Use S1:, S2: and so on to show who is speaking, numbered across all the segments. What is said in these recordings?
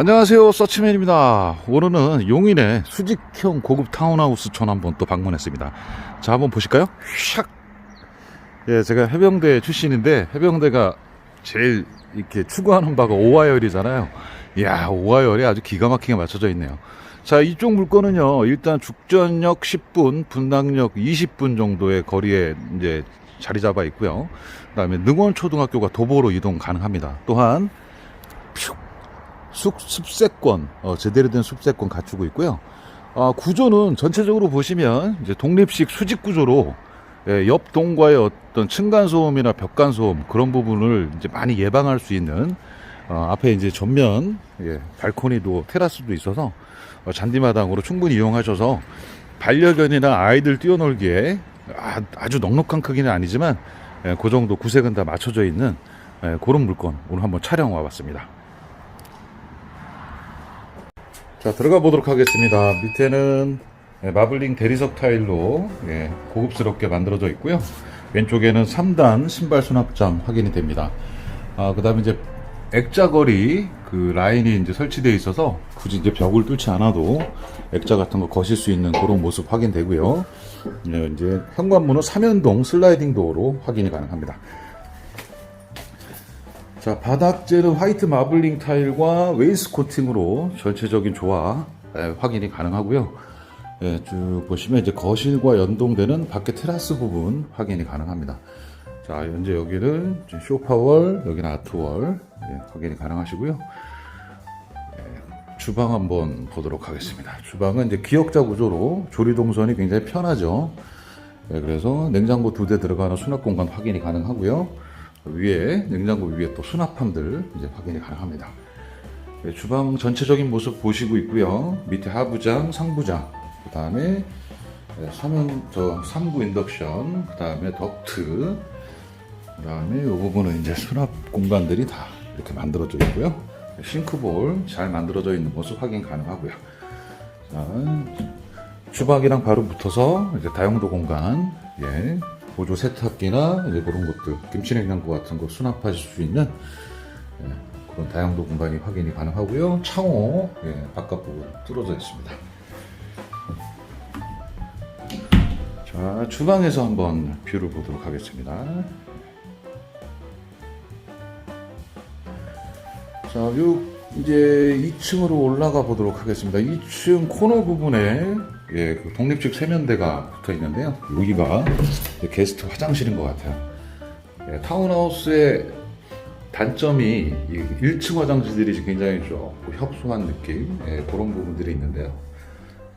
S1: 안녕하세요. 서치맨입니다. 오늘은 용인의 수직형 고급 타운하우스 촌 한번 또 방문했습니다. 자 한번 보실까요? 샥! 예, 제가 해병대 출신인데 해병대가 제일 이렇게 추구하는 바가 오하열이잖아요. 이야 오하열이 아주 기가 막히게 맞춰져 있네요. 자 이쪽 물건은요 일단 죽전역 10분 분당역 20분 정도의 거리에 이제 자리 잡아 있고요. 그 다음에 능원초등학교가 도보로 이동 가능합니다. 또한 퓨 숙, 습세권, 어, 제대로 된 습세권 갖추고 있고요. 아, 구조는 전체적으로 보시면 이제 독립식 수직 구조로 예, 옆 동과의 어떤 층간 소음이나 벽간 소음 그런 부분을 이제 많이 예방할 수 있는 어, 앞에 이제 전면 예, 발코니도 테라스도 있어서 어, 잔디마당으로 충분히 이용하셔서 반려견이나 아이들 뛰어놀기에 아, 아주 넉넉한 크기는 아니지만 예, 그 정도 구색은 다 맞춰져 있는 예, 그런 물건 오늘 한번 촬영 와봤습니다. 자 들어가 보도록 하겠습니다. 밑에는 예, 마블링 대리석 타일로 예, 고급스럽게 만들어져 있고요. 왼쪽에는 3단 신발 수납장 확인이 됩니다. 아, 그 다음에 이제 액자거리 그 라인이 이제 설치되어 있어서 굳이 이제 벽을 뚫지 않아도 액자 같은 거 거실 수 있는 그런 모습 확인되고요. 예, 이제 현관문은 3연동 슬라이딩 도어로 확인이 가능합니다 자, 바닥재는 화이트 마블링 타일과 웨이스 코팅으로 전체적인 조화 예, 확인이 가능하고요. 예, 쭉 보시면 이제 거실과 연동되는 밖에 테라스 부분 확인이 가능합니다. 자, 현재 여기는 쇼파월, 여기는 아트월 예, 확인이 가능하시고요. 예, 주방 한번 보도록 하겠습니다. 주방은 이제 기역자 구조로 조리 동선이 굉장히 편하죠. 예, 그래서 냉장고 두 대 들어가는 수납 공간 확인이 가능하고요. 위에 냉장고 위에 또 수납함들 이제 확인이 가능합니다. 네, 주방 전체적인 모습 보시고 있고요. 밑에 하부장, 상부장, 그 다음에 3연 저 3구 인덕션, 그 다음에 덕트, 그 다음에 이 부분은 이제 수납 공간들이 다 이렇게 만들어져 있고요. 싱크볼 잘 만들어져 있는 모습 확인 가능하고요. 자, 주방이랑 바로 붙어서 이제 다용도 공간, 예, 보조 세탁기나 이제 그런 것들, 김치냉장고 같은 거 수납하실 수 있는 예, 그런 다용도 공간이 확인이 가능하고요. 창호 예, 바깥 부분 뚫어져 있습니다. 자, 주방에서 한번 뷰를 보도록 하겠습니다. 자, 요 이제 2층으로 올라가 보도록 하겠습니다. 2층 코너 부분에 예, 그 독립식 세면대가 붙어 있는데요. 여기가 게스트 화장실인 것 같아요. 예, 타운하우스의 단점이 이 1층 화장실들이 굉장히 조금 협소한 느낌 예, 그런 부분들이 있는데요.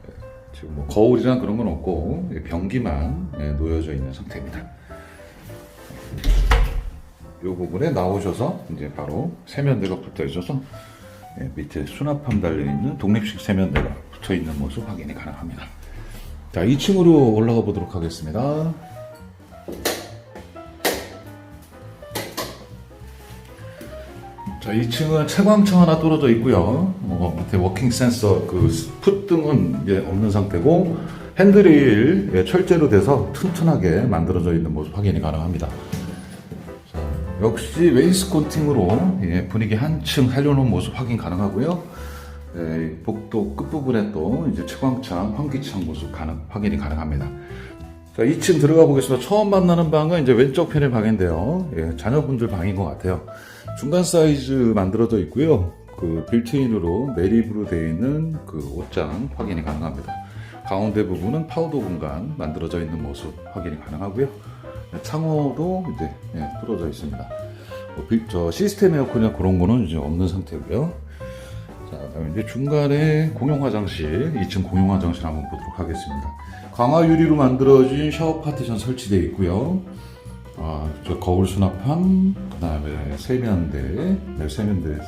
S1: 예, 지금 뭐 거울이랑 그런 건 없고 예, 변기만 예, 놓여져 있는 상태입니다. 이 부분에 나오셔서 이제 바로 세면대가 붙어 있어서 예, 밑에 수납함 달려 있는 독립식 세면대가 붙어 있는 모습 확인이 가능합니다. 자, 2층으로 올라가 보도록 하겠습니다. 자, 2층은 채광청 하나 떨어져 있고요. 어, 밑에 워킹 센서 그 풋등은 이제 없는 상태고 핸드릴 예, 철제로 돼서 튼튼하게 만들어져 있는 모습 확인이 가능합니다. 자, 역시 웨이스 코팅으로 예, 분위기 한층 살려놓은 모습 확인 가능하고요. 복도 끝부분에 또 이제 채광창, 환기창 모습 가능, 확인이 가능합니다. 자, 2층 들어가 보겠습니다. 처음 만나는 방은 이제 왼쪽 편의 방인데요. 예, 자녀분들 방인 것 같아요. 중간 사이즈 만들어져 있고요. 그 빌트인으로 매립으로 되어 있는 그 옷장 확인이 가능합니다. 가운데 부분은 파우더 공간 만들어져 있는 모습 확인이 가능하고요. 창호도 이제 예, 뚫어져 있습니다. 뭐 빌- 저 시스템 에어컨이나 그런 거는 이제 없는 상태고요. 자, 그다음에 이제 중간에 공용 화장실, 2층 공용 화장실 한번 보도록 하겠습니다. 강화 유리로 만들어진 샤워 파티션 설치되어 있고요. 아, 저 거울 수납함, 그 다음에 세면대, 네, 세면대,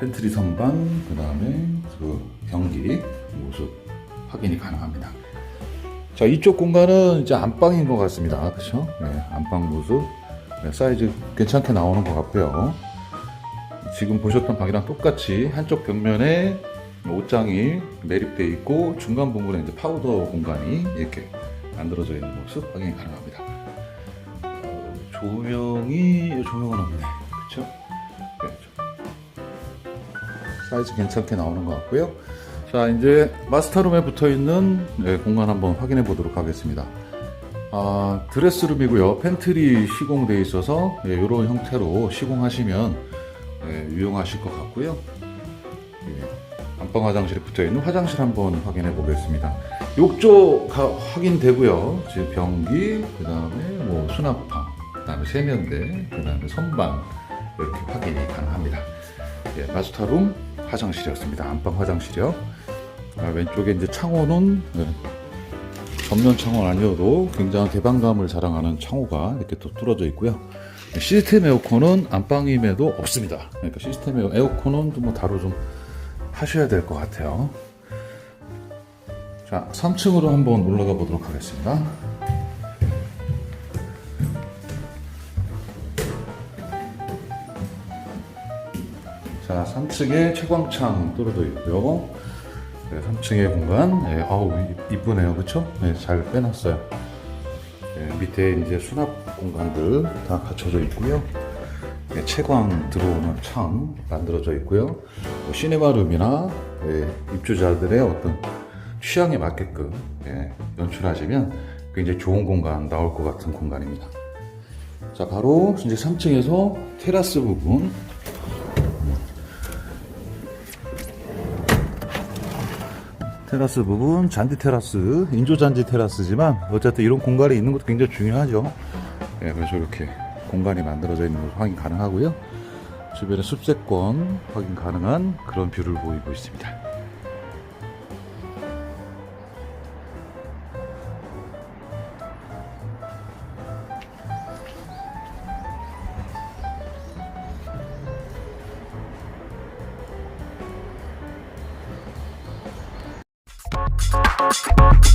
S1: 팬트리 선반, 그 다음에 그 변기 모습 확인이 가능합니다. 자, 이쪽 공간은 이제 안방인 것 같습니다. 그렇죠? 네, 안방 모습 네, 사이즈 괜찮게 나오는 것 같고요. 지금 보셨던 방이랑 똑같이 한쪽 벽면에 옷장이 매립되어 있고 중간 부분에 이제 파우더 공간이 이렇게 만들어져 있는 모습 확인이 가능합니다. 어, 조명이 조명은 없네, 그렇죠? 네, 조- 사이즈 괜찮게 나오는 것 같고요. 자, 이제 마스터룸에 붙어 있는 네, 공간 한번 확인해 보도록 하겠습니다. 아, 드레스룸이고요. 팬트리 시공되어 있어서 이런 형태로 시공하시면 예, 유용하실 것 같고요. 예, 안방 화장실에 붙어 있는 화장실 한번 확인해 보겠습니다. 욕조 가 확인되고요. 지금 변기, 그 다음에 뭐 수납방, 그 다음에 세면대, 그 다음에 선반 이렇게 확인이 가능합니다. 예, 마스터룸 화장실이었습니다. 안방 화장실이요. 아, 왼쪽에 이제 창호는 예, 전면 창호 아니어도 굉장한 개방감을 자랑하는 창호가 이렇게 또 뚫어져 있고요. 시스템 에어컨은 안방임에도 없습니다. 그러니까 시스템 에어- 에어컨은 좀뭐 따로 좀 하셔야 될 것 같아요. 자, 3층으로 한번 올라가 보도록 하겠습니다. 자, 3층에 채광창 뚫어져 있고요. 네, 3층의 공간, 네, 아우 이- 이쁘네요, 그렇죠? 네, 잘 빼놨어요. 네, 밑에 이제 수납 공간들 다 갖춰져 있고요. 네, 채광 들어오는 창 만들어져 있고요. 뭐 시네마룸이나 네, 입주자들의 어떤 취향에 맞게끔 네, 연출하시면 굉장히 좋은 공간 나올 것 같은 공간입니다. 자, 바로 이제 3층에서 테라스 부분 테라스 부분 잔디 테라스 인조 잔디 테라스지만 어쨌든 이런 공간이 있는 것도 굉장히 중요하죠. 예, 그래서 이렇게 공간이 만들어져 있는 것을 확인 가능하고요. 주변에 숲세권 확인 가능한 그런 뷰를 보이고 있습니다